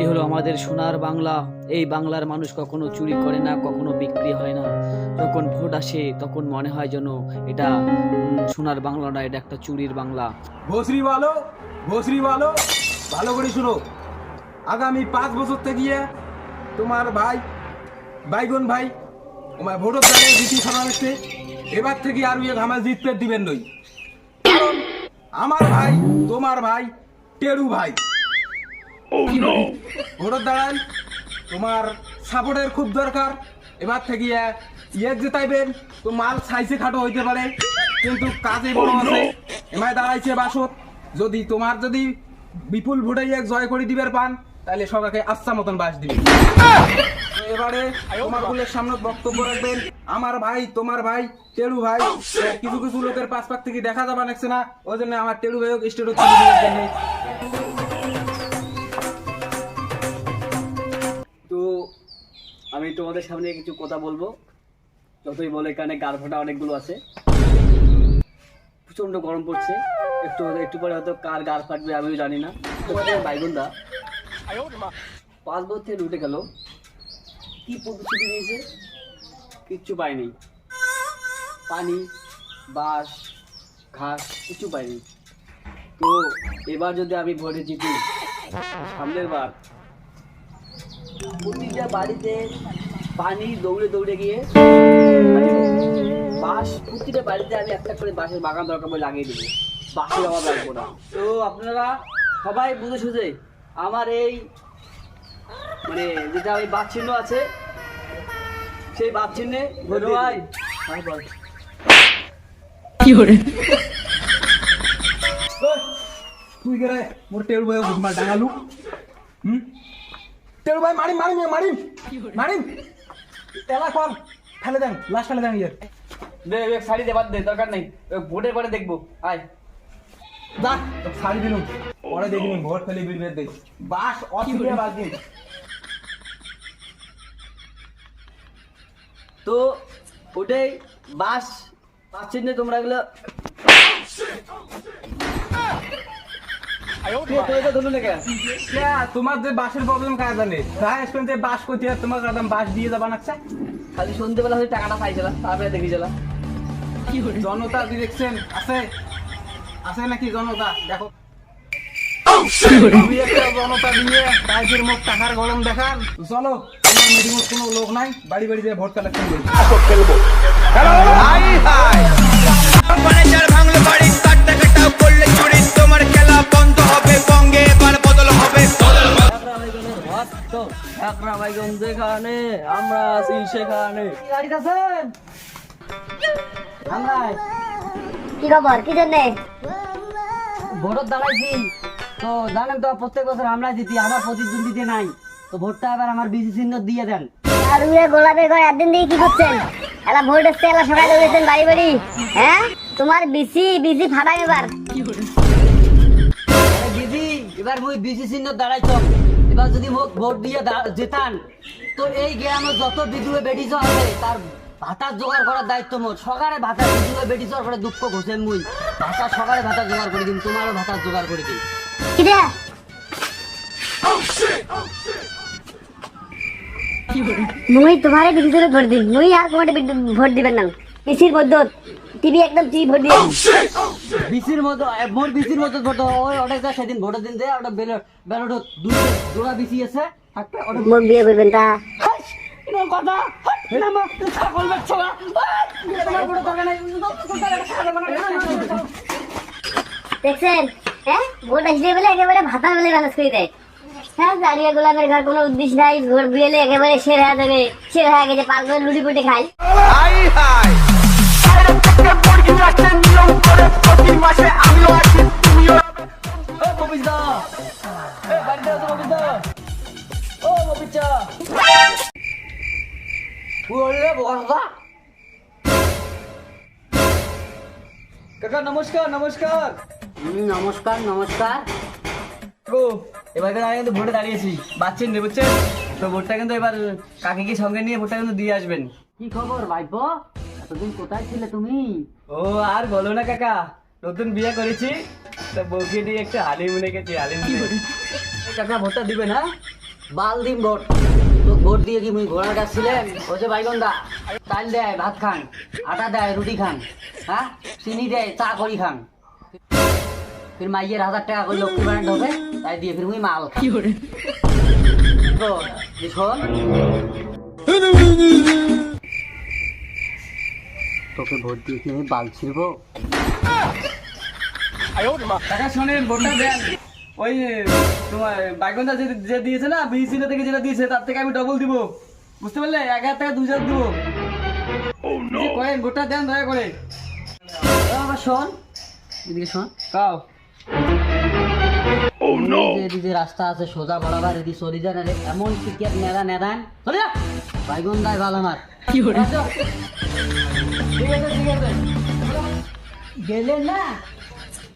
এই হলো আমাদের সোনার বাংলা। এই বাংলার মানুষ কখনো চুরি করে না, কখনো বিক্রি হয় না। যখন ভোট আসে, তখন মনে হয় যেন এটা সোনার বাংলা না, এটা একটা চুরির বাংলা। ভোসরি ভালো ভোসরি ভালো ভালো করে শুনো। আগামী পাঁচ বছর থেকে তোমার ভাই, বাইগুন ভাই, তোমার ভোটের দলে জিতি সভা এবার থেকে আর ইয়ে আমার জিততে দিবেন নই। আমার ভাই, তোমার ভাই, টেরু ভাই। ভোটের দাঁড়ান তোমার সাপোর্টের খুব দরকার। এবার থেকে ইয়ে জেতাইবেন তো মাল সাইজে খাটো হইতে পারে কিন্তু কাজে বড় আছে। এমায় দাঁড়াইছে বাসত যদি তোমার যদি বিপুল ভোটে ইয়ে জয় করে দিবার পান তাহলে সবাইকে আচ্ছা মতন বাস দিবে। এবারে তোমার ফুলের সামনে বক্তব্য রাখবেন। আমার ভাই তোমার ভাই টেলু ভাই কিছু কিছু লোকের পাশ পাক থেকে দেখা যাবা লাগছে না। ওই জন্য আমার টেলু ভাই স্টেট আমি তোমাদের সামনে কিছু কথা বলব। যতই বলে এখানে গার ফাটা অনেকগুলো আছে। প্রচণ্ড গরম পড়ছে। একটু একটু পরে হয়তো কার গার ফাটবে আমিও জানি না। তোমাদের ভাইবোনদা পাঁচ বছর থেকে উঠে গেল। কি প্রতিশ্রুতি দিয়েছে? কিচ্ছু পাইনি। পানি, বাঁশ, ঘাস কিছু পাইনি। তো এবার যদি আমি ভোটে জিতি, সামনের বার প্রতিটা বাড়িতে পানি দৌড়ে দৌড়ে গিয়ে বাঁশ প্রতিটা বাড়িতে আমি একটা করে বাঁশের বাগান দরকার পড়ে লাগিয়ে দেবো। বাঁশের অভাব রাখব না। তো আপনারা সবাই বুঝে সুঝে আমার এই মানে যেটা ওই বাদ চিহ্ন আছে সেই বাদ চিহ্নে ভোট ভাই। ভাই বল। তুই গেলে মোর ভাই ঘুমা ডাঙালু হুম? টেলু ভাই মারিম মারিম ইয়ে, মারিম। মারিম এলা কল ফেলে দেন লাশ ফেলে দেন ইয়ে দে এক শাড়ি দে বাদ দে দরকার নেই। ভোটের পরে দেখব আয়। যা তো শাড়ি দিলুম পরে দেখিনি ভোট ফেলে বিলবের দেই। বাস অসুবিধা বাদ দিন তো ওটাই বাস চিহ্নে তোমরা এগুলো কে, তোরা তো ধরলো না কেন? ক্যা, তোমার যে বাসের প্রবলেম কাজ জানে? তাই আসবেন যে বাস করতে তোমার একদম বাস দিয়ে যাবা নাকছে? খালি সন্ধ্যেবেলা হয়ে টাকাটা পাইছিলাম তারপরে দেখেছিলাম জনতা ডিরেকশন আছে? আছে নাকি জনতা? দেখো। দুই জনতা দিয়ে টাইপের মুখ টাকার গরম দেখান। চলো মিটিং কোনো লোক নাই বাড়ি বাড়ি ভোট কালেকশন করি। ম্যানেজার ঠাকরা যেখানে আমরা আছি সেখানে। কি খবর? কি জন্যে? ভোটত দাঁড়াইছি। তো জানেন তো প্রত্যেক বছর আমরা জিতি আমার প্রতিদ্বন্দ্বিতে নাই। তো ভোটটা এবার আমার বিসি চিহ্ন দিয়ে দেন। আর উড়ে গোলাপের ঘর একদিন দিয়ে কি করছেন? এলা ভোট এসছে এলা সবাই দৌড়েছেন বাড়ি বাড়ি হ্যাঁ? তোমার বিসি বিসি ফাটাই এবার। আরে এবার মুই বিসি চিহ্ন দাঁড়াইছ। এবার যদি মোক ভোট দিয়ে জেতান, তো এই গ্রামে যত বিধুয়ে বেটিছ আছে, তার ভাতার জোগাড় করার দায়িত্ব মোর। সকালে ভাতার বিধুয়ে বেটিছ করে দুঃখ ঘষে মুই। ভাতার সকালে ভাতার জোগাড় করে দিন, তোমারও ভাতার জোগাড় করে দিন। মুই তোমারে ধরে ভোট দিন, মুই আর তোমারে বিদ্যুৎ ভোট দিবেন না। বিসির মধ্যে টিভি একদম টিভি ভোট দিবেন বিসির মতো মোর বিসির মতো ভোট ওই অনেকটা সেদিন ভোটের দিন দে ওটা ব্যালট ব্যালট দুটো জোড়া বিসি আছে ওটা মুখ বিয়ে করবেন তা। কথা। দেখছেন? হ্যাঁ? ভোট আসলে বলে একেবারে ভাতা করে দেয়। হ্যাঁ দাঁড়িয়ে গোলাপের ঘর কোনো উদ্দেশ্য নাই। ভোট বিয়েলে একেবারে হয়ে যাবে। হয়ে গেছে পাল করে লুটি পুটি খাই কাকা নমস্কার এবার আমি কিন্তু ভোটে দাঁড়িয়েছি বাচ্চেন তো ভোটটা কিন্তু এবার কাকিকে সঙ্গে নিয়ে ভোটটা কিন্তু দিয়ে আসবেন কি খবর, ভাইপো? এতদিন কোথায় ছিলে তুমি? ও আর বলো না কাকা নতুন বিয়ে করেছি তো বউকে নিয়ে একটু হালিমুনে গেছি হালিমুনে। কাকা ভোটটা দিবে না? বাল দিন ভোট। তো ভোট দিয়ে কি মুই ঘোড়ার গাছ ছিলেন? ওছে বাইগন দা চাল দেয় ভাত খান আটা দেয় রুটি খান হ্যাঁ? চিনি দেয় চা করি খান। ফির মাইয়ের হাজার টাকা করে লক্ষ্মী ভাড়া ঢোকে তাই দিয়ে ফির মুই মাল খাই। তো, শোন তোকে ভোট দিয়ে কি আমি বাল ছিড়বো? ওই তোমার দিয়েছে যেটা দিয়েছে, তার থেকে আমি ডবল বুঝতে পারলে? এক হাজার টাকা হাজার দিব। ভোটটা করে। শোন। রাস্তা আছে, সোজা বরাবর এমন টিকিট নেড়া নেড়ান। বাইগুন দায় ভালো আমার। কি ঠিক আছে। গেলে না